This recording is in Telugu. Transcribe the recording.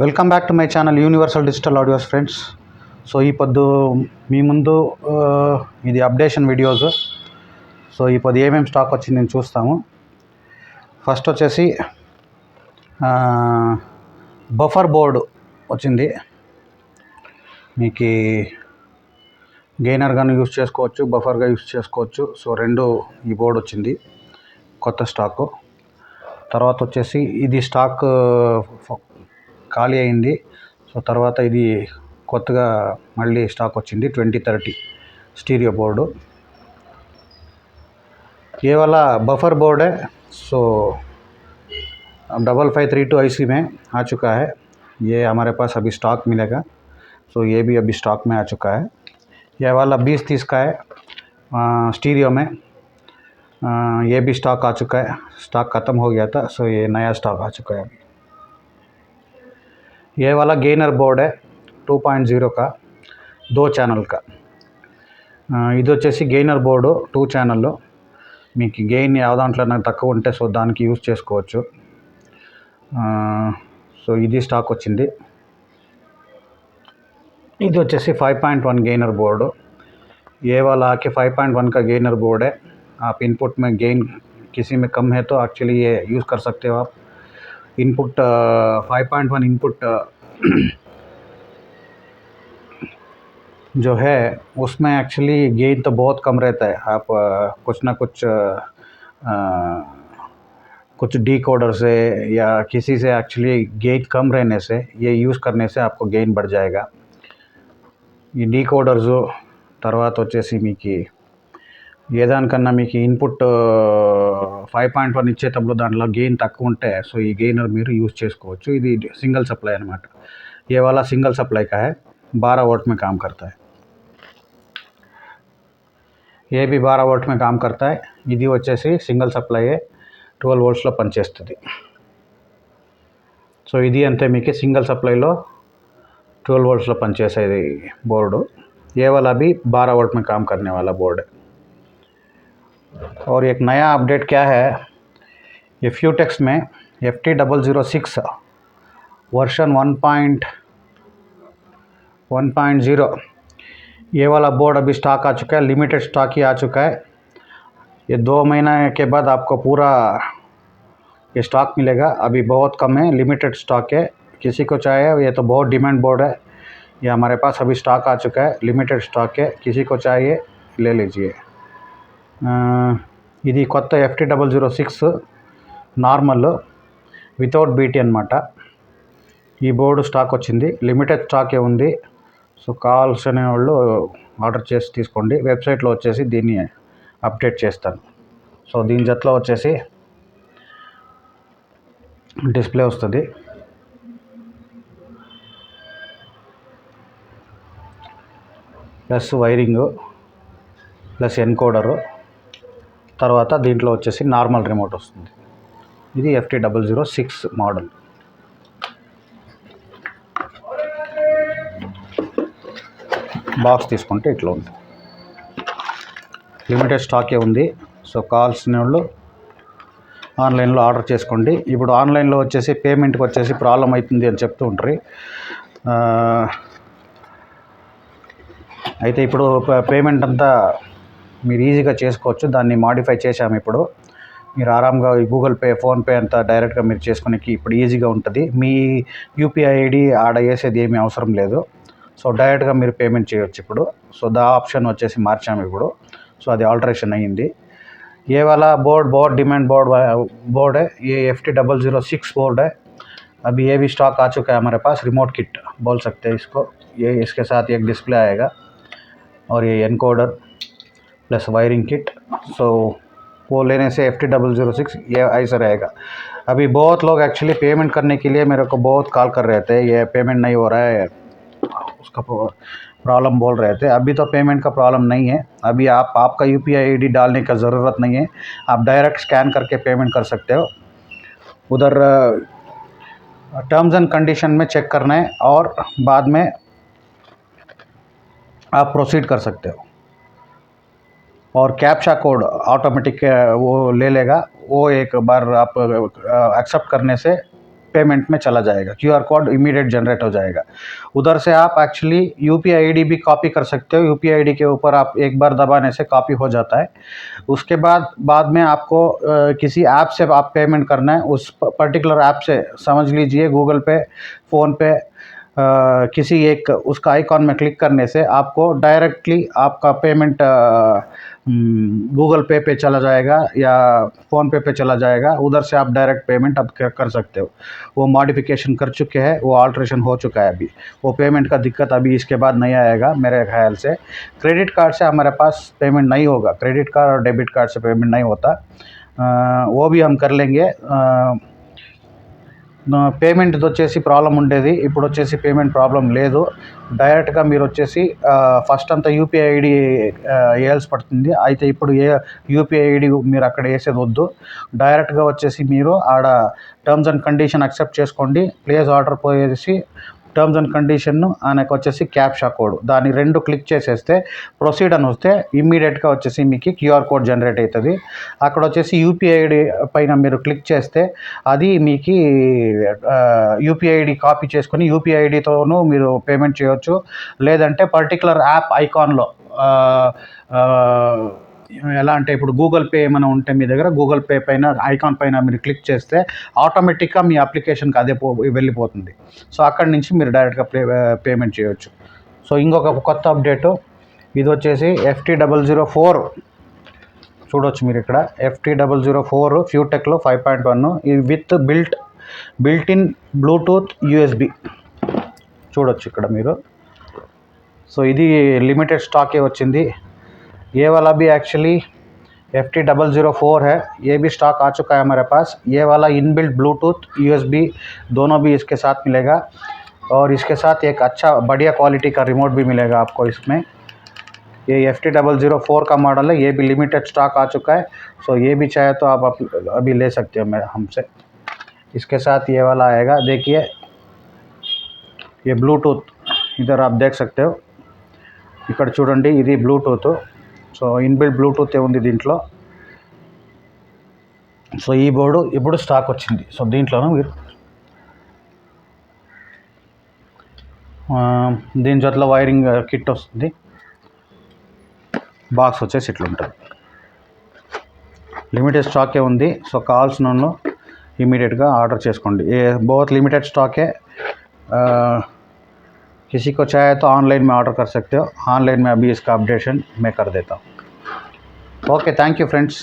Welcome back to my channel universal digital audios friends. So ఈ పొద్దు మీ ముందు ఇది అప్డేషన్ వీడియోస్. సో ఈ పొద్దు ఏమేమి స్టాక్ వచ్చింది నేను చూస్తాము. ఫస్ట్ వచ్చేసి బఫర్ బోర్డు వచ్చింది. మీకు గెయినర్గాను యూస్ చేసుకోవచ్చు బఫర్గా యూస్ చేసుకోవచ్చు. సో రెండు ఈ బోర్డు వచ్చింది కొత్త స్టాకు. తర్వాత వచ్చేసి ఇది స్టాక్ ఖాళీ అయింది సో తర్వాత ఇది కొత్తగా మళ్ళీ స్టాక్ వచ్చింది ట్వంటీ థర్టీ స్టీరియో బోర్డు ये वाला बफर बोर्ड है so double five three two I में आ चुका है ये हमारे पास अभी स्टॉक मिलेगा सो ये भी अभी स्टॉक में आ चुका है ये वाला बीस तीस का है स्टीरियो में आ, ये भी स्टॉक आ चुका है स्टॉक ख़त्म हो गया था सो ये नया स्टॉक आ चुका है अभी ये वाला गेनर बोर्ड है 2.0 का दो ఛానల్ का ఆ, ఇది వచ్చేసి గెయినర్ బోర్డు టూ ఛానల్లో మీకు గెయిన్ ಯಾವ దాంట్లో తక్కువ ఉంటే సో దానికి యూస్ చేసుకోవచ్చు ఆ, సో ఇది స్టాక్ వచ్చింది ఇది వచ్చేసి five point one gainer board ये वाला आके फाइव पॉइंट वन का गेनर बोर्ड है आप इनपुट में गेन किसी में कम है तो एक्चुअली ये यूज़ कर सकते हो आप input five point one input जो है उसमें एक्चुअली गेन तो बहुत कम रहता है आप अ, कुछ ना कुछ अ, अ, कुछ डी कोडर से या किसी से एक्चुअली गेन कम रहने से ये यूज़ करने से आपको गेन बढ़ जाएगा ఈ డీకోడర్స్ తర్వాత వచ్చేసి మీకు ఏ దానికన్నా మీకు ఇన్పుట్ ఫైవ్ పాయింట్ వన్ ఇచ్చేటప్పుడు దాంట్లో గెయిన్ తక్కువ ఉంటే సో ఈ గెయినర్ మీరు యూజ్ చేసుకోవచ్చు ఇది సింగిల్ సప్లై అనమాట ఏ वाला सिंगल सप्लाई का है बारह वोल्ट में काम करता है A B Bara volt May com కర్తా है ఇది వచ్చేసి సింగిల్ సప్లై ట్వెల్వ్ వోల్ట్స్లో పనిచేస్తుంది సో ఇది అంతే మీకు సింగిల్ సప్లైలో ट्वेल्व वोल्ट्स లో పనిచేసేది బోర్డు ये वाला भी बारह वोल्ट में काम करने वाला बोर्ड है और एक नया अपडेट क्या है? ये फ्यूटेक्स में F T double zero six version one point one point zero ये वाला बोर्ड अभी स्टॉक आ चुका है लिमिटेड स्टॉक ही आ चुका है। ये दो महीने के बाद आपको पूरा ये स्टॉक मिलेगा। अभी बहुत कम है लिमिटेड स्टॉक है। किसी को चाहिए, ये तो बहुत डिमांड बोर्ड है। ये हमारे पास अभी स्टॉक आ चुका है लिमिटेड स्टॉक है। किसी को चाहिए, ले लीजिए। ఇది కొత్త FT double zero six normal without BT అనమాట ఈ బోర్డు స్టాక్ వచ్చింది. లిమిటెడ్ స్టాకే ఉంది. సో కావాల్సిన వాళ్ళు ఆర్డర్ చేసి తీసుకోండి. వెబ్సైట్లో వచ్చేసి దీన్ని అప్డేట్ చేస్తాను. సో దీని జట్లో వచ్చేసి డిస్ప్లే వస్తుంది. ప్లస్ వైరింగు ప్లస్ ఎన్కోడరు తర్వాత దీంట్లో వచ్చేసి నార్మల్ రిమోట్ వస్తుంది. ఇది FT double zero six model. Box తీసుకుంటే ఇట్లా ఉంది. లిమిటెడ్ స్టాకే ఉంది. సో కావాల్సిన వాళ్ళు ఆన్లైన్లో ఆర్డర్ చేసుకోండి. ఇప్పుడు ఆన్లైన్లో వచ్చేసి పేమెంట్కి వచ్చేసి ప్రాబ్లం అవుతుంది అని చెప్తూ ఉంటారు. అయితే ఇప్పుడు పేమెంట్ అంతా మీరు ఈజీగా చేసుకోవచ్చు దాన్ని మాడిఫై చేశాము ఇప్పుడు మీరు ఆరాంగా ఈ గూగుల్ పే ఫోన్పే అంతా డైరెక్ట్గా మీరు చేసుకునేకి ఇప్పుడు ఈజీగా ఉంటుంది మీ యూపీఐ ఐడి ఆడ వేసేది ఏమీ అవసరం లేదు సో డైరెక్ట్గా మీరు పేమెంట్ చేయొచ్చు ఇప్పుడు సో దా ఆప్షన్ వచ్చేసి మార్చాము ఇప్పుడు సో అది ఆల్టరేషన్ అయ్యింది ये वाला बोर्ड बहुत डिमांड बोर्ड बोर्ड है ये F T double zero six board है अभी ये भी स्टॉक आ चुका है हमारे पास रिमोट किट बोल सकते हैं इसको ये इसके साथ एक डिस्प्ले आएगा और ये एनकोडर प्लस वायरिंग किट। सो वो लेने से F T double zero six, ये ऐसा रहेगा। अभी बहुत लोग एक्चुअली पेमेंट करने के लिए मेरे को बहुत कॉल कर रहे थे, ये पेमेंट नहीं हो रहा है। उसका प्रॉब्लम बोल रहे थे। अभी तो पेमेंट का प्रॉब्लम नहीं है। अभी आप, आपका यू पी आई डालने का ज़रूरत नहीं है। आप डायरेक्ट स्कैन करके पेमेंट कर सकते हो। उधर टर्म्स एंड कंडीशन में चेक करना है और बाद में आप प्रोसीड कर सकते हो। और कैप्चा कोड ऑटोमेटिक वो ले लेगा। वो एक बार आप एक्सेप्ट करने से पेमेंट में चला जाएगा। Q R code immediate generate हो जाएगा। उधर से आप actually U P I D भी कॉपी कर सकते हो। यू पी आई डी के ऊपर आप एक बार दबाने से कॉपी हो जाता है। उसके बाद बाद में आपको किसी ऐप से आप पेमेंट करना है। उस पर्टिकुलर ऐप से समझ लीजिए गूगल पे फ़ोन पे अ, किसी एक उसका आइकॉन में क्लिक करने से आपको डायरेक्टली आपका पेमेंट गूगल पे पे चला जाएगा या फ़ोन पे पे चला जाएगा। उधर से आप डायरेक्ट पेमेंट अब कर सकते हो? वो मॉडिफिकेशन कर चुके हैं वो ऑल्ट्रेशन हो चुका है अभी। वो पेमेंट का दिक्कत अभी इसके बाद नहीं आएगा मेरे ख्याल से। क्रेडिट कार्ड से हमारे पास पेमेंट नहीं होगा। क्रेडिट कार्ड और डेबिट कार्ड से पेमेंट नहीं होता। अ, वो भी हम कर लेंगे। अ, పేమెంట్ వచ్చేసి ప్రాబ్లం ఉండేది. ఇప్పుడు వచ్చేసి పేమెంట్ ప్రాబ్లం లేదు. డైరెక్ట్గా మీరు వచ్చేసి ఫస్ట్ అంతా యూపీఐ ఐడి వేయాల్సి పడుతుంది. అయితే ఇప్పుడు ఏ యూపీఐ ఐడి మీరు అక్కడ వేసేది వద్దు. డైరెక్ట్గా వచ్చేసి మీరు ఆడ టర్మ్స్ అండ్ కండిషన్ అక్సెప్ట్ చేసుకోండి. ప్లేస్ ఆర్డర్ పోయేసి టర్మ్స్ అండ్ కండిషన్ ఆయనకు వచ్చేసి క్యాప్షా కోడ్ దాన్ని రెండు క్లిక్ చేసేస్తే ప్రొసీడ్ అని వస్తే ఇమ్మీడియట్గా వచ్చేసి మీకు క్యూఆర్ కోడ్ జనరేట్ అవుతుంది అక్కడ వచ్చేసి యూపీఐ ఐడి పైన మీరు క్లిక్ చేస్తే అది మీకు యూపీఐ ఐడి కాపీ చేసుకొని యూపీఐ ఐడితోనూ మీరు పేమెంట్ చేయొచ్చు. లేదంటే పర్టికులర్ యాప్ ఐకాన్లో ఎలా అంటే ఇప్పుడు గూగుల్ పే ఏమైనా ఉంటే మీ దగ్గర గూగుల్ పే పైన ఐకాన్ పైన మీరు క్లిక్ చేస్తే ఆటోమేటిక్గా మీ అప్లికేషన్కి అదే పో వెళ్ళిపోతుంది. సో అక్కడి నుంచి మీరు డైరెక్ట్గా పే పేమెంట్ చేయొచ్చు. సో ఇంకొక కొత్త అప్డేటు ఇది వచ్చేసి ఎఫ్టీ డబల్ జీరో ఫోర్ చూడొచ్చు మీరు ఇక్కడ. ఎఫ్టీ డబల్ జీరో ఫోర్ ఫ్యూటెక్లో ఫైవ్ పాయింట్ వన్ ఇది with built built in Bluetooth USB చూడొచ్చు ఇక్కడ మీరు. సో ఇది లిమిటెడ్ స్టాకే వచ్చింది. ये वाला भी actually F T double zero four है। ये भी स्टॉक आ चुका है हमारे पास। ये वाला इनबिल्ट ब्लूटूथ यूएसबी दोनों भी इसके साथ मिलेगा। और इसके साथ एक अच्छा बढ़िया क्वालिटी का रिमोट भी मिलेगा आपको इसमें। ये F T double zero four का मॉडल है। ये भी लिमिटेड स्टॉक आ चुका है। सो ये भी चाहे तो आप अभी ले सकते हो मैं हमसे। इसके साथ ये वाला आएगा। देखिए। ये ब्लूटूथ इधर आप देख सकते हो। इकड़ चूँ इधी ब्लूटूथ సో ఇన్బిల్ట్ బ్లూటూత్ ఉంది దీంట్లో? సో ఈ బోర్డు ఇప్పుడు స్టాక్ వచ్చింది. సో దీంట్లోనూ మీరు దీని జట్ల వైరింగ్ కిట్ వస్తుంది. బాక్స్ వచ్చేసి ఇట్లుంటుంది. లిమిటెడ్ స్టాకే ఉంది సో కావాల్సిన ఇమీడియట్గా ఆర్డర్ చేసుకోండి. ఏ బోత్ లిమిటెడ్ స్టాకే किसी को चाहे तो ऑनलाइन में ऑर्डर कर सकते हो। ऑनलाइन में अभी इसका अपडेशन मैं कर देता हूँ। Okay thank you friends